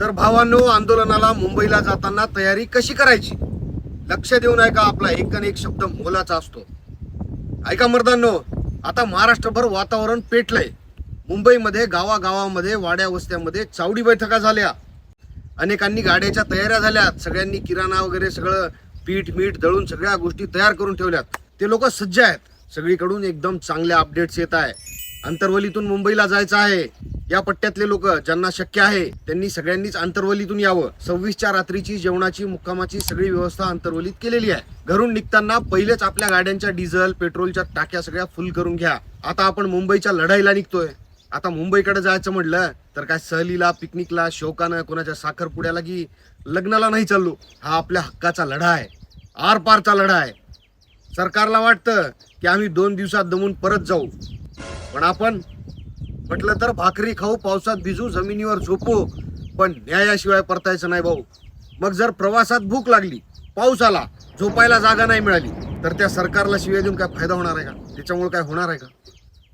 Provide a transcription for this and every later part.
तर भावांनो आंदोलनाला मुंबईला जाताना तयारी कशी करायची? लक्ष देऊन ऐका आपला एक एक शब्द मोलाचा असतो. ऐका मर्दांनो आता महाराष्ट्रभर वातावरण पेटलंय. मुंबईमध्ये गावागावामध्ये वाड्या वस्त्यामध्ये चावडी बैठका झाल्या. अनेकांनी गाड्याच्या तयाऱ्या झाल्यात. सगळ्यांनी किराणा वगैरे सगळं पीठ मीठ दळून सगळ्या गोष्टी तयार करून ठेवल्यात. ते लोक सज्ज आहेत. सगळीकडून एकदम चांगल्या अपडेट्स येत आहे. अंतरवलीतून मुंबईला जायचं आहे. या पट्ट्यातले लोक ज्यांना शक्य आहे त्यांनी सगळ्यांनीच अंतरवलीतून यावं. सव्वीसच्या रात्रीची जेवणाची मुक्कामाची सगळी व्यवस्था अंतरवलीत केलेली आहे. घरून निघताना पहिलेच आपल्या गाड्यांच्या डिझेल पेट्रोलच्या टाक्या सगळ्या फुल करून घ्या. आता आपण मुंबईच्या लढाईला निघतोय. आता मुंबईकडे जायचं म्हटलं तर काय सहलीला पिकनिकला शोकानं कोणाच्या साखरपुड्याला की लग्नाला नाही चाललो? हा आपल्या हक्काचा लढा आहे. आरपारचा लढा आहे. सरकारला वाटतं की आम्ही दोन दिवसात दमून परत जाऊ. पण आपण म्हटलं तर भाकरी खाऊ पावसात भिजू जमिनीवर झोपू पण न्यायाशिवाय परतायचं नाही भाऊ. मग जर प्रवासात भूक लागली पाऊस आला झोपायला जागा नाही मिळाली तर त्या सरकारला शिवाय देऊन काय फायदा होणार आहे का? त्याच्यामुळे काय होणार आहे का?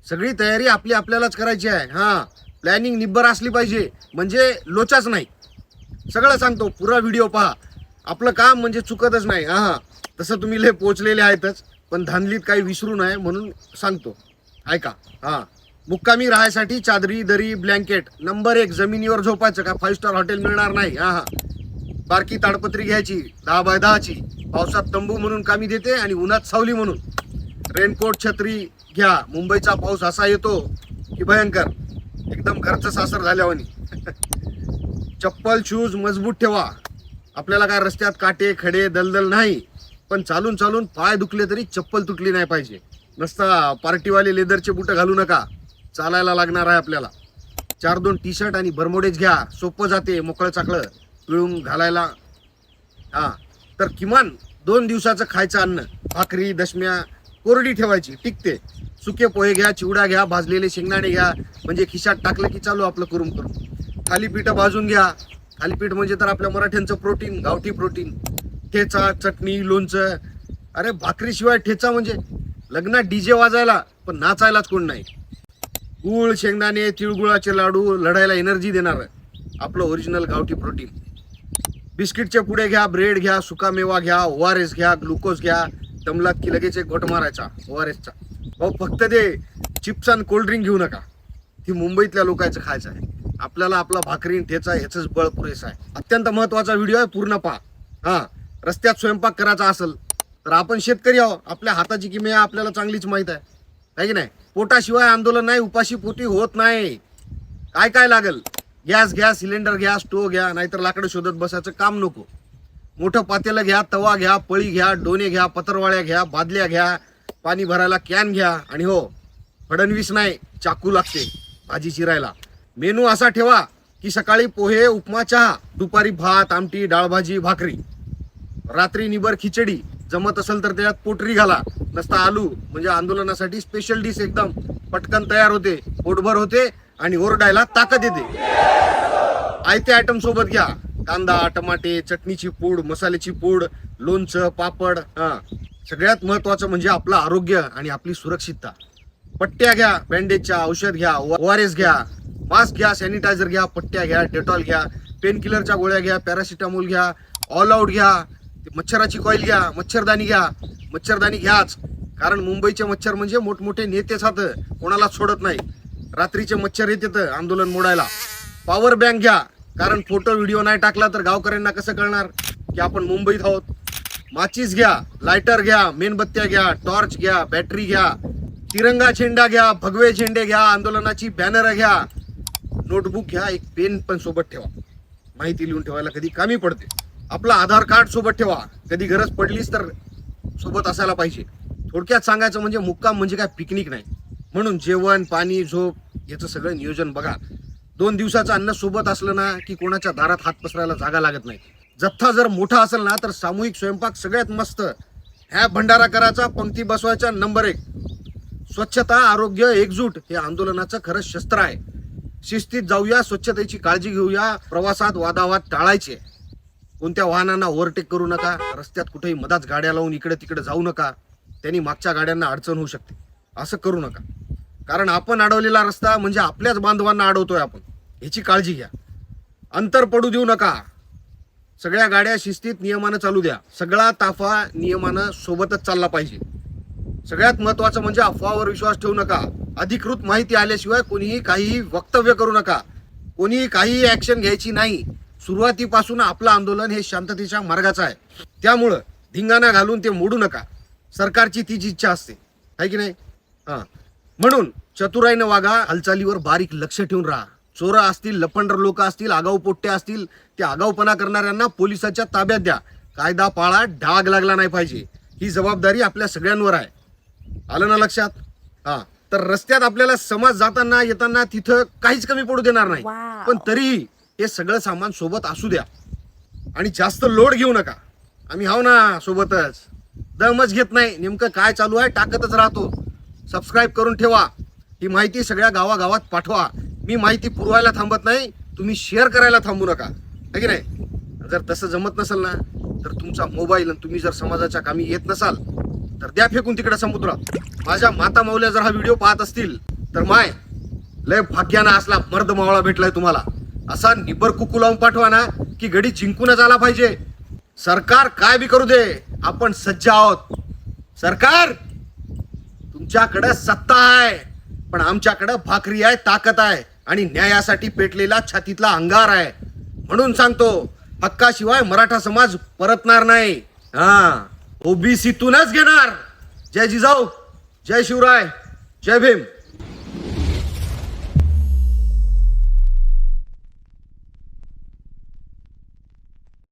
सगळी तयारी आपली आपल्यालाच करायची आहे. हां प्लॅनिंग निब्बर असली पाहिजे म्हणजे लोचाच नाही. सगळं सांगतो पुरा व्हिडिओ पहा. आपलं काम म्हणजे चुकतच नाही. हां तसं तुम्ही लय पोचलेले आहेतच पण धांदलीत काही विसरू नये म्हणून सांगतो. ऐका. हां. मुक्कामी राहायसाठी चादरी दरी ब्लँकेट नंबर एक जमिनीवर झोपायचं का? फाईव्ह स्टार हॉटेल मिळणार नाही. हा हा. बारकी ताडपत्री घ्यायची दहा बाय दहाची. पावसात तंबू म्हणून कामी देते आणि उन्हात सावली म्हणून. रेनकोट छत्री घ्या. मुंबईचा पाऊस असा येतो की भयंकर. एकदम घरचं सासर झाल्यावानी. चप्पल शूज मजबूत ठेवा. आपल्याला काय रस्त्यात काटे खडे दलदल नाही. पण चालून चालून पाय दुखले तरी चप्पल तुटली नाही पाहिजे. नसता पार्टीवाले लेदरचे बुटं घालू नका. चालायला लागणार आहे आपल्याला. चार दोन टी शर्ट आणि बरमोडेज घ्या. सोपं जाते मोकळं चाकळं पिळून घालायला. हां. तर किमान दोन दिवसाचं खायचं अन्न भाकरी दशम्या कोरडी ठेवायची टिकते. सुके पोहे घ्या चिवडा घ्या भाजलेले शेंगदाणे घ्या. म्हणजे खिशात टाकलं की चालू आपलं करून करून. थालीपीठ भाजून घ्या. थालीपीठ म्हणजे तर आपल्या मराठ्यांचं प्रोटीन गावठी प्रोटीन ठेचा चटणी लोणचं. अरे भाकरीशिवाय ठेचा म्हणजे लग्नात डीजे वाजायला पण नाचायलाच कोण नाही. गुळ शेंगदाणे तिळगुळाचे लाडू लढायला एनर्जी देणार आपलं ओरिजिनल गावठी प्रोटीन बिस्किटचे पुढे घ्या ब्रेड घ्या सुका मेवा घ्या ओ आर एस घ्या ग्लुकोज घ्या दमलात की लगेच एक घोट मारायचा ओ आर एसचा भाऊ फक्त ते चिप्स आणि कोल्ड्रिंक घेऊ नका. ती मुंबईतल्या लोकांचं खायचं आहे. आपल्याला आपला भाकरी ठेचा ह्याच बळ पुरेसा आहे. अत्यंत महत्त्वाचा व्हिडिओ आहे पूर्ण पहा. हा रस्त्यात स्वयंपाक करायचा असेल तर आपण शेतकरी आहो आपल्या हाताची किमया आपल्याला चांगलीच माहीत आहे. आहे की नाही? पोटाशिवाय आंदोलन नाही उपाशी पोटी होत नाही. काय काय लागल? गॅस घ्या सिलेंडर घ्या स्टोव घ्या नाहीतर लाकडं शोधत बसायचं काम नको. मोठं पातेलं घ्या तवा घ्या पळी घ्या डोने घ्या पत्रवाळ्या घ्या बादल्या घ्या पाणी भरायला कॅन घ्या आणि हो फडणवीस नाही चाकू लागते भाजी चिरायला. मेनू असा ठेवा की सकाळी पोहे उपमा चहा दुपारी भात आमटी डाळभाजी भाकरी. रात्री निबर खिचडी जमत असेल तर त्याच्यात पोटरी घाला. नसता आलू म्हणजे आंदोलनासाठी स्पेशल डिश एकदम पटकन तयार होते पोटभर होते आणि ओरडायला ताकद येते. आयते आयटम सोबत घ्या. कांदा टमाटे चटणीची पूड मसाल्याची पूड लोणचं पापड हा. सगळ्यात महत्वाचं म्हणजे आपलं आरोग्य आणि आपली सुरक्षितता. पट्ट्या घ्या बँडेजच्या औषध घ्या ओ आर एस घ्या. मास्क घ्या सॅनिटायझर घ्या पट्ट्या घ्या डेटॉल घ्या. पेन किलरच्या गोळ्या घ्या पॅरासिटामोल घ्या. ऑल आउट घ्या. ते मच्छराची कॉईल घ्या मच्छरदाणी घ्या मच्छरदाणी घ्याच. कारण मुंबईचे मच्छर म्हणजे मोठमोठे नेते साथ कोणाला सोडत नाही. रात्रीचे मच्छर येतात आंदोलन मोडायला. पॉवर बँक घ्या. कारण फोटो व्हिडिओ नाही टाकला तर गावकऱ्यांना कसं कळणार? की आपण मुंबईत आहोत. माचीस घ्या लायटर घ्या मेणबत्त्या घ्या टॉर्च घ्या बॅटरी घ्या. तिरंगा झेंडा घ्या भगवे झेंडे घ्या आंदोलनाची बॅनर घ्या. नोटबुक घ्या एक पेन पण सोबत ठेवा. माहिती लिहून ठेवायला कधी कामी पडते. आपलं आधार कार्ड सोबत ठेवा. कधी गरज पडलीच तर सोबत असायला पाहिजे. थोडक्यात सांगायचं म्हणजे मुक्काम म्हणजे काय? पिकनिक नाही. म्हणून जेवण पाणी झोप याचं सगळं नियोजन बघा. दोन दिवसाचं अन्न सोबत असलं ना की कोणाच्या दारात हात पसरायला जागा लागत नाही. जथ्था जर मोठा असेल ना तर सामूहिक स्वयंपाक सगळ्यात मस्त. ह्या भंडारा करायचा पंक्ती बसवायचा नंबर एक. स्वच्छता आरोग्य एकजूट हे आंदोलनाचं खरं शस्त्र आहे. शिस्तीत जाऊया स्वच्छतेची काळजी घेऊया. प्रवासात वादावाद टाळायचे. कोणत्या वाहनांना ओव्हरटेक करू नका रस्त्यात कुठेही मधाच गाड्या लावून इकडे तिकडे जाऊ नका त्यांनी मागच्या गाड्यांना अडचण होऊ शकते. असं करू नका. कारण आपण अडवलेला रस्ता म्हणजे आपल्याच बांधवांना अडवतोय आपण. ह्याची काळजी घ्या. अंतर पडू देऊ नका. सगळ्या गाड्या शिस्तीत नियमानं चालू द्या. सगळा ताफा नियमानं सोबतच चालला पाहिजे. सगळ्यात महत्वाचं म्हणजे अफवावर विश्वास ठेवू नका. अधिकृत माहिती आल्याशिवाय कोणीही काहीही वक्तव्य करू नका. कोणीही काहीही ऍक्शन घ्यायची नाही. सुरुवातीपासून आपलं आंदोलन हे शांततेच्या मार्गाचं आहे. त्यामुळं धिंगाणा घालून ते मोडू नका. सरकारची तीच इच्छा असते. आहे की नाही? हां. म्हणून चतुराईनं वागा हालचालीवर बारीक लक्ष ठेवून राहा. चोरं असतील लपंडर लोक असतील आगाऊ पोट्टे असतील ते आगाऊपणा करणाऱ्यांना पोलिसाच्या ताब्यात द्या. कायदा पाळा डाग लागला नाही पाहिजे. ही जबाबदारी आपल्या सगळ्यांवर आहे. आलं ना लक्षात? हा. तर रस्त्यात आपल्याला समाज जाताना येताना तिथं काहीच कमी पडू देणार नाही. पण तरीही हे सगळं सामान सोबत असू द्या. आणि जास्त लोड घेऊ नका. आम्ही हाव ना सोबतच. दमच घेत नाही. नेमकं काय चालू आहे टाकतच राहतो. सबस्क्राईब करून ठेवा. ही माहिती सगळ्या गावागावात पाठवा. मी माहिती पुरवायला थांबत नाही. तुम्ही शेअर करायला थांबू नका. है की नाही? जर तसं जमत नसेल ना तर तुमचा मोबाईल आणि तुम्ही जर समाजाच्या कामी येत नसाल तर द्या फेकून तिकडे समुद्रात. माझ्या माता माऊल्या जर हा व्हिडिओ पाहत असतील तर माय लय भाग्यानं असला मर्द मावळा भेटलाय तुम्हाला. असा निबर कुकू लावून पाठवा ना की गडी जिंकूनच आला पाहिजे. सरकार काय बी करू दे आपण सज्ज आहोत. सरकार तुमच्याकडे सत्ता आहे पण आमच्याकडे भाकरी आहे ताकद आहे आणि न्यायासाठी पेटलेला छातीतला अंगार आहे. म्हणून सांगतो हक्काशिवाय मराठा समाज परतणार नाही. हा ओबीसीतूनच घेणार. जय जिजाऊ जय शिवराय जय भीम.